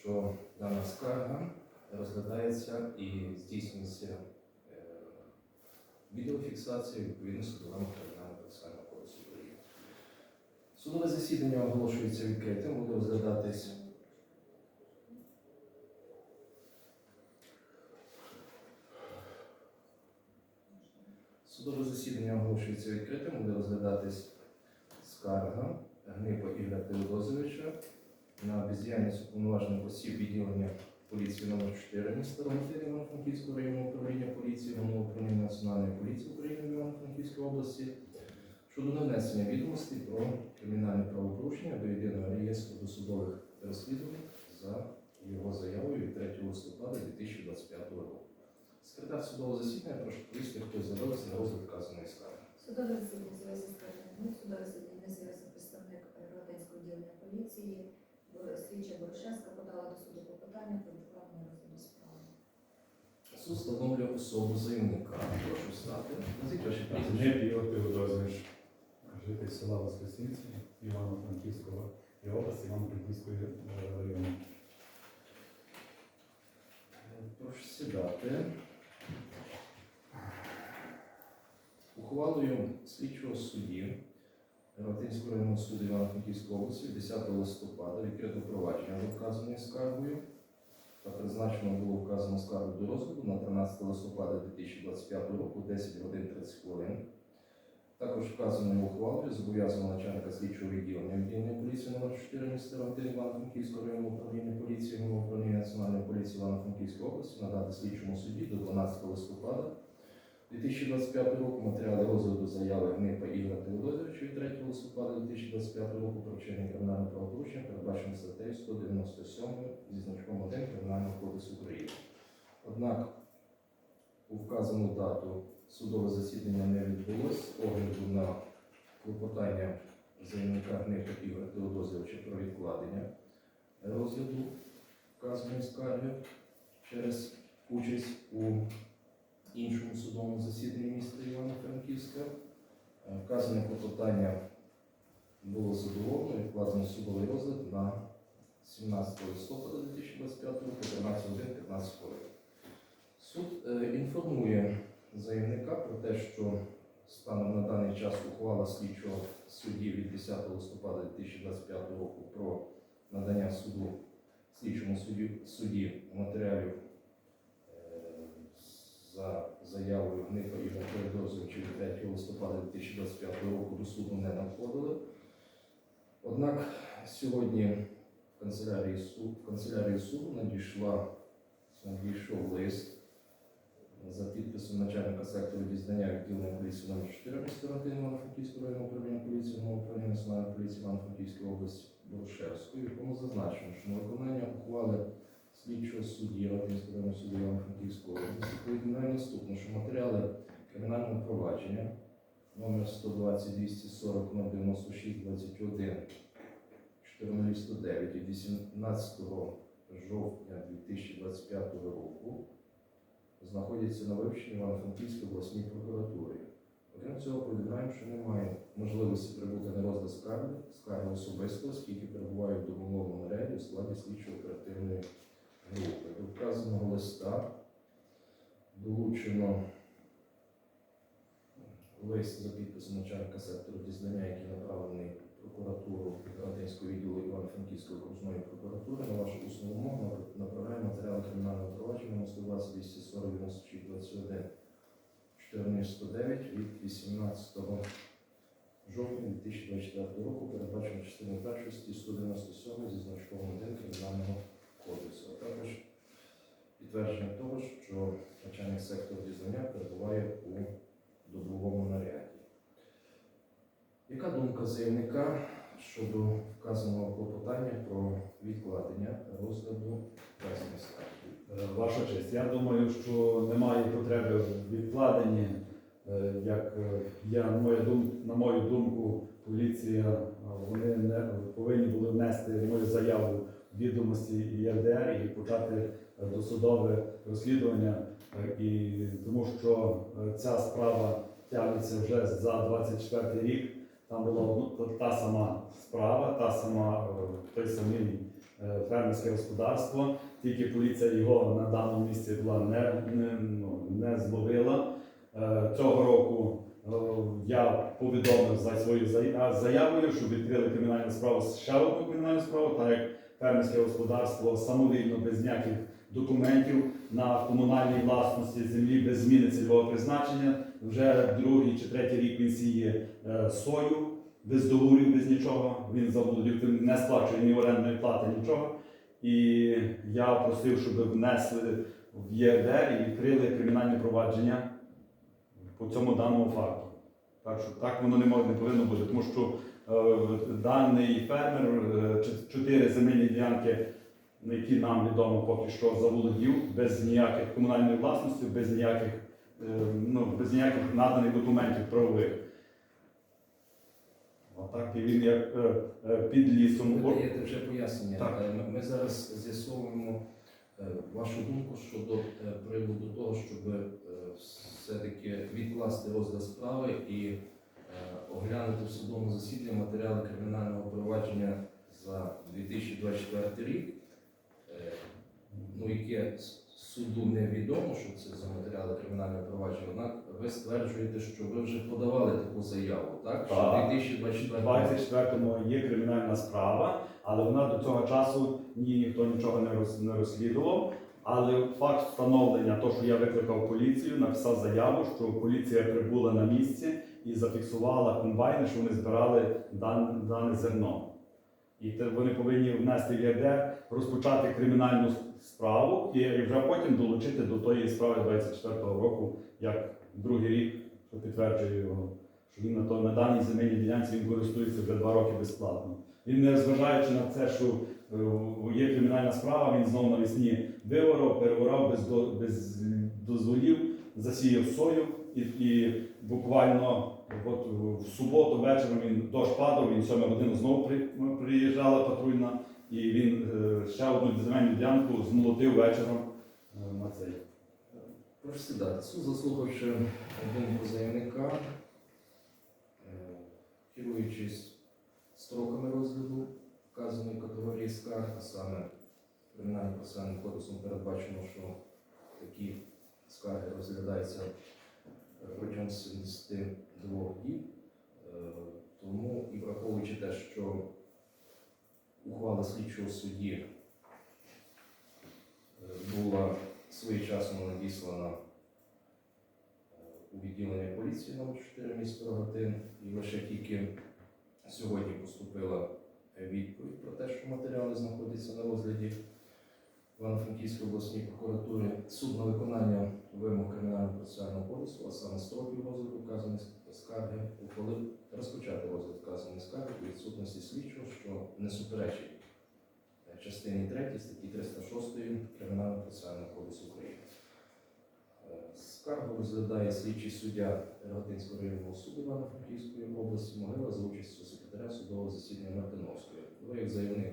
Що дана скарга розглядається і здійснюється е, відеофіксація відповідно судовим кримінального процесуального кодексу України. Судове засідання оголошується відкритим, буде розглядатись. Судове засідання оголошується відкритим, буде розглядатись скарга Гнипа Ігоря Теодозовича на бездіяльність уповноважених осіб відділення поліції номер 4 міста Романтини Івано-Франківського районного управління поліції, Головного управління Національної поліції України в Івано-Франківській області щодо нанесення відомостей про кримінальне правопорушення до єдиного реєстру досудових розслідувань за його заявою від 3 листопада 2025 року. Секретар судового засідання прошу повісти, хто з'явився на розгляд вказаної скарги. Судове засідання з'явився скаржник, судове засідання з'явився представник Родинського відділення поліції, слідча Борошевська подала до суду клопотання про відкладення розгляду справи. Суд встановлює особу заявника. Прошу стати. Назвіть ваші прізвище. Гнеп Ігор Теодозович, житель села Воскресінці Івано-Франківського і області Івано-Франківської району. Прошу сідати. Ухвалою слідчого судді Ротинського районного суду Івано-Франківської області 10 листопада відкрито провадження за вказаною скаргою та призначено було вказану скаргу до розгляду на 13 листопада 2025 року 10 годин 30 хвилин. Також вказаною ухвалою зобов'язано начальника слідчого відділення відділення поліції номер 4 міста Ромтин Івано-Франківського районного управління поліції управління Національної поліції Івано-Франківської області надати слідчому судді до 12 листопада 2025 року матеріали розгляду заяви Гнипа Ігоря Теодозовича від 3 листопада 2025 року про вчинення кримінального правопорушення, передбачено статтею 197 зі значком 1 Кримінального кодексу України. Однак у вказану дату судове засідання не відбулось з огляду на клопотання заявника Гнипа Ігоря Теодозовича про відкладення розгляду вказаної скарги через участь у іншому судовому засіданні міста Івано-Франківська. Е, Вказане клопотання було задоволено, відкладено судовий розгляд на 17 листопада 2025 року, 13 годин 15 хвилин. Суд е, інформує заявника про те, що станом на даний час ухвала слідчого судді від 10 листопада 2025 року про надання суду слідчому судді матеріалів е, за заявою Гнипа Ігоря Теодозовича від 3 листопада 2025 року до суду не надходили. Однак сьогодні в канцелярії суду, в канцелярії суду надійшла надійшов лист за підписом начальника сектору дізнання відділення поліції номер 4 міста Івано-Франківського районного управління поліції управління Національної поліції Івано-Франківської області Борошевської, в якому зазначено, що на виконання ухвали слідчого судді Родинського районного суду Івано-Франківської області повідомляє наступне, що матеріали кримінального провадження номер 120 240 096 21 409 від 18 жовтня 2025 року знаходяться на вивченні Івано-Франківської обласній прокуратурі. Окрім цього, повідомляємо, що немає можливості прибути на розгляд скарги, скарги особисто, оскільки перебуває в домовленому наряді у складі слідчої оперативної групи. До вказаного листа долучено лист за підписом начальника сектору дізнання, який направлений прокуратуру Радянського відділу Івано-Франківської окружної прокуратури. На вашу усну умову направляємо матеріали кримінального провадження на 120 240 96 21 1409 від 18 жовтня 2024 року, передбачено частиною першої статті 197 зі значком 1 Кримінального кодексу, а також підтвердження того, що начальник сектору дізнання перебуває у добовому наряді. Яка думка заявника щодо вказаного клопотання про відкладення розгляду вказаної скарги? Е, Ваша честь, я думаю, що немає потреби в відкладенні. Е, Як е, я, на мою думку, на мою думку, поліція вони не повинні були внести мою заяву відомості ЄРДР і почати досудове розслідування, і тому що ця справа тягнеться вже за 24 рік. Там була одну- та сама справа, та сама е, той самий е, фермерське господарство. Тільки поліція його на даному місці була не, не, ну, не зловила. Е, Цього року я повідомив за свою заявою, що відкрили кримінальну справу ще одну кримінальну справу, так як фермерське господарство самовільно без ніяких документів на комунальній власності землі без зміни цільового призначення. Вже другий чи третій рік він сіє е, сою без договорів, без нічого. Він тим, не сплачує ні орендної плати, нічого. І я просив, щоб внесли в ЄРДР і відкрили кримінальне провадження по цьому даному факту. Так що так воно не може не повинно бути, тому що е, даний фермер е, чотири земельні ділянки, на які нам відомо поки що заволодів, без ніяких комунальної власності, без ніяких, ну, без ніяких наданих документів правових. Отак і він як е, е, під лісом. Ви даєте вже пояснення. Так. Е, ми- зараз з'ясовуємо е, вашу думку щодо е, приводу того, щоб е, все-таки відкласти розгляд справи і е, оглянути в судовому засіданні матеріали кримінального провадження за 2024 рік, е, ну, яке суду невідомо, що це за матеріали кримінального провадження, однак ви стверджуєте, що ви вже подавали таку заяву, так? Що Так. в 2024 У 24-му є кримінальна справа, але вона до цього часу ні, ніхто нічого не, роз, не розслідував. Але факт встановлення, то, що я викликав поліцію, написав заяву, що поліція прибула на місце і зафіксувала комбайни, що вони збирали дан, дане зерно. І вони повинні внести в ЄРДР, розпочати кримінальну справу і, вже потім долучити до тої справи 24-го року, як другий рік, що підтверджує його що він на, то, на даній земельній ділянці він користується вже два роки безплатно. Він не зважаючи на це, що е, є кримінальна справа, він знову навесні виворав, переворав без дозволів, засіяв сою і, і буквально от, в суботу вечором він дощ падав, він 7 годину знову при, приїжджала патрульна, і він е, ще одну земельну ділянку змолотив вечором е, на цей. Прошу сідати. Суд, заслухавши думку заявника, е, керуючись строками розгляду вказаної категорії скарг, а саме кримінальним процесуальним кодексом передбачено, що такі скарги розглядаються протягом 72 діб. Е, Тому і враховуючи те, що ухвала слідчого судді е, була своєчасно надіслана е, у відділення поліції номер 4 міста Рогатин, і лише тільки сьогодні поступила відповідь про те, що матеріали знаходяться на розгляді в Івано-Франківській обласній прокуратурі. Суд на виконання вимог кримінального процесуального кодексу, а саме строків розгляду вказаної скарги, ухвалив розпочати розгляд вказаної скарги у відсутності слідчого, що не суперечить е, частині 3 статті 306 Кримінального процесуального кодексу України. Е, Скаргу розглядає слідчий суддя Рогатинського районного суду Івано-Франківської області Могила за участю секретаря судового засідання Мартиновської. Ви, як заявник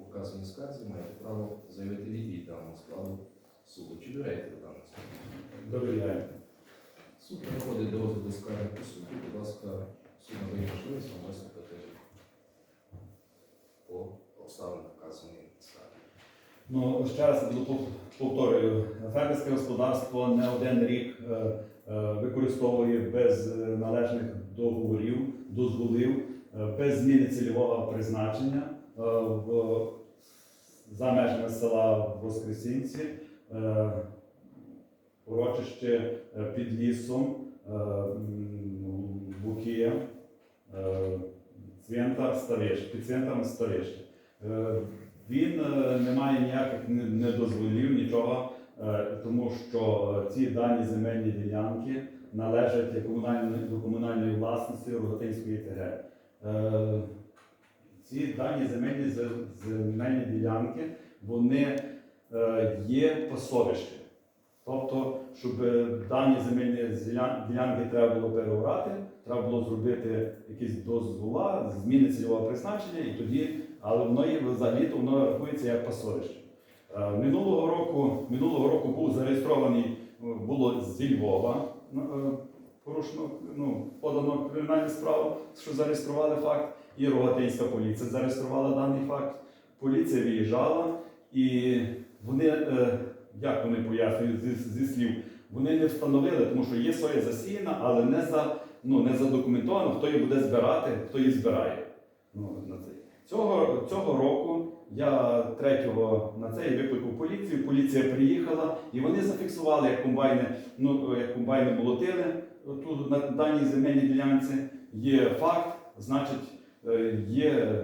у вказаній скарзі, маєте право заявити відвід даного складу суду. Чи довіряєте ви даному складу? Довіряємо. Суд переходить до розгляду скарги по суду. Будь ласка, суд надає можливість вам виступити по обставинам вказаної скарги. Ну, ще раз повторюю, фермерське господарство не один рік е, е, використовує без е, належних договорів, дозволів, без зміни цільового призначення в, за межами села Воскресінці, е, урочище е, під лісом, е, Букія, е, цвинтар під цвинтаром Ставище. Е, він е, не має ніяких не- не нічого, е, тому що е, ці дані земельні ділянки належать до комунальної власності Рогатинської ТГ. Ці дані земельні земельні ділянки вони е, є пасовище. Тобто, щоб е, дані земельні ділянки треба було переорати, треба було зробити якісь дозвола, зміни цільового призначення, і тоді але воно є взагалі то воно рахується як пасовище. Е, Минулого року, минулого року був зареєстрований, е, було зі Львова е, порушено, ну, подано кримінальну справу, що зареєстрували факт, і Рогатинська поліція зареєструвала даний факт. поліція виїжджала, і вони, е, як вони пояснюють зі, зі слів, вони не встановили, тому що є соя засіяна, але не за ну не задокументовано, хто її буде збирати, хто її збирає. Ну, на цей. Цього, цього року я третього на цей викликав поліцію. Поліція приїхала і вони зафіксували, як комбайни, ну як комбайни молотили тут на даній земельній ділянці. Є факт, значить, е, є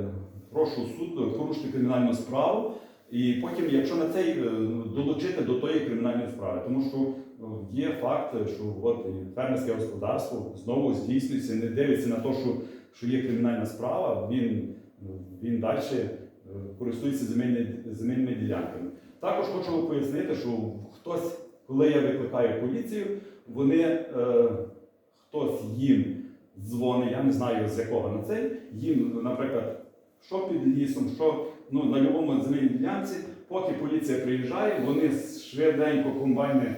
прошу суд порушити кримінальну справу. І потім, якщо на цей е, долучити до тої кримінальної справи, тому що ну, є факт, що от фермерське господарство знову здійснюється, не дивиться на те, що, що є кримінальна справа, він, він далі користується земельні, земельними ділянками. Також хочу пояснити, що хтось, коли я викликаю поліцію, вони е, хтось їм дзвонить, я не знаю з якого на цей, їм, наприклад, що під лісом, що ну, на будь-якому земельній ділянці, поки поліція приїжджає, вони швиденько комбайни,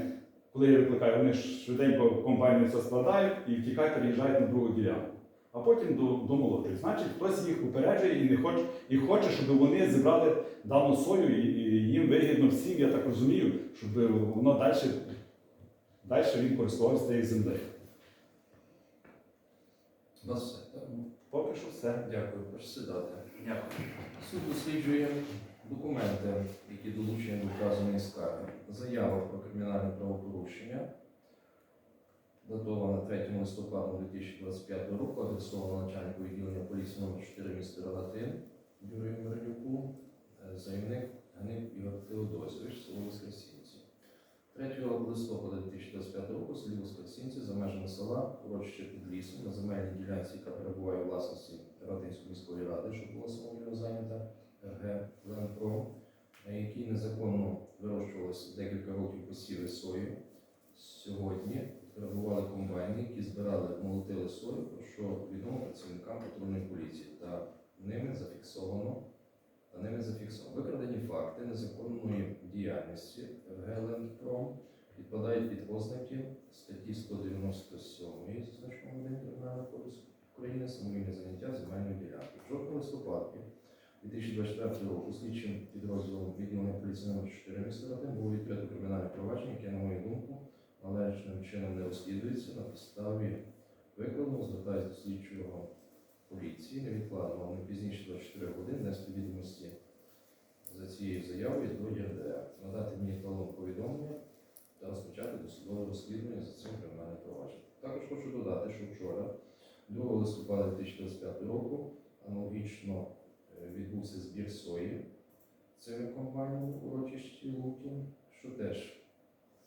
коли я викликаю, вони швиденько комбайни все складають і втікають, переїжджають на другу ділянку. А потім до, до. Значить, хтось їх упереджує і не хоче, і хоче, щоб вони зібрали дану сою, і, і їм вигідно всім, я так розумію, щоб воно далі, далі він користувався цією землею. У все. Поки що все. Дякую, прошу сідати. Дякую. Суд досліджує документи, які долучені до вказаної скарги. Заява про кримінальне правопорушення, датована 3 листопада 2025 року, адресована начальнику відділення поліції номер 4 міста Рогатин Юрію Миронюку, е, заявник Гнив Ігор Теодосович, село Воскресінці. 3 листопада 2025 року в селі Воскресінці за межами села урочище під лісом на земельній ділянці, яка перебуває у власності Радинської міської ради, що була самовільно зайнята РГ «Ленпро», якій незаконно вирощувалося декілька років посіви сої. Сьогодні перебували комбайни, які збирали, молотили сою, про що відомо працівникам патрульної поліції, та ними зафіксовано та ними зафіксовано. Викрадені факти незаконної діяльності РГ «Лендпром» підпадають під ознаки статті 197 зі значком 1 Кримінального кодексу України самовільне заняття земельної ділянки. В жовтні листопаді 2024 року слідчим підрозділом відділення поліції номер 4 міста Радин було відкрито кримінальне провадження, яке, на мою думку, належним чином не розслідується на підставі викладеного звертається до слідчого поліції невідкладно, не пізніше 24 годин внести відомості за цією заявою до ЄРДР, надати мені талон повідомлення та розпочати досудове розслідування за цим кримінальним провадженням. Також хочу додати, що вчора, 2 листопада 2025 року, аналогічно е, відбувся збір сої цими компаніями у урочищі Лукін, що теж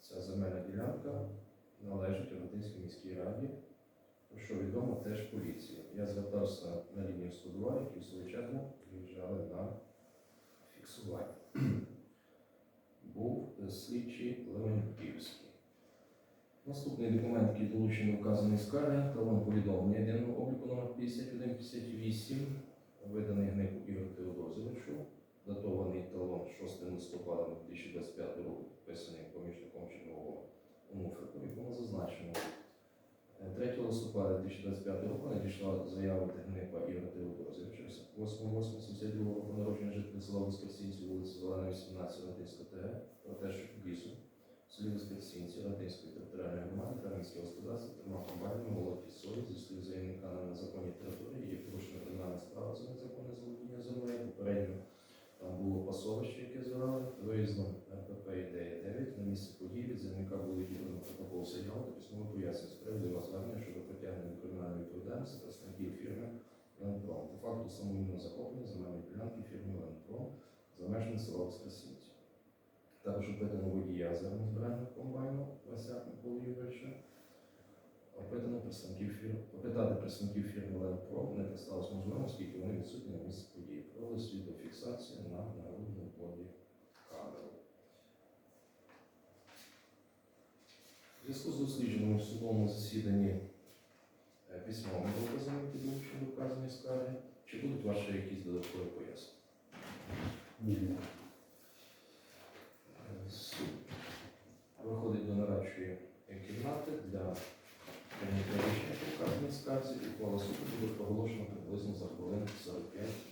ця земельна ділянка належить Ротинській міській раді, про що відомо теж поліції. Я звертався на лінію 102, які чергу виїжджали на фіксування. Був слідчий Леонтівський. Наступний документ, який долучений вказаний скарги, талон повідомлення єдиного обліку номер 5158, виданий Гнику Ігор Теодозовичу, датований талон 6 листопада 2025 року, підписаний помічником чергового Умуфрику, в якому зазначено. е, 3 листопада 2025 року надійшла заява від Гнипа Ігоря Теодозовича, 8-82 року народження жителя села Воскресінці, вулиці Зелена, 18, Латинська ТГ, про те, що під в селі Воскресінці Радинської територіальної громади фермерське господарство трьома комбайнами молоді сої зі слів заявника на незаконній території є порушена кримінальна справа за незаконне заволодіння землею. Попередньо там було пасовище, яке збирали, виїздом РПП ідея 9 на місце події від заявника було відділено протокол заяву та письмове пояснення з приводу його звернення щодо притягнення кримінальної відповідальності представників фірми Ленпром. По факту самовільного захоплення земельної ділянки фірми Ленпром за межами села Воскресінці. Також опитано водія зернозбирального комбайну Вася Миколи Юрійовича. Опитано представників фірм, опитати представників фірми Ленпром не представилось можливо, оскільки вони відсутні на місці події. Провели світлофіксацію на народному полі камеру. У зв'язку з дослідженим в судовому засіданні е, письмовими доказами підлучені до скарги, чи будуть ваші якісь додаткові пояснення? Ні. Суду буде проголошено приблизно за хвилин 45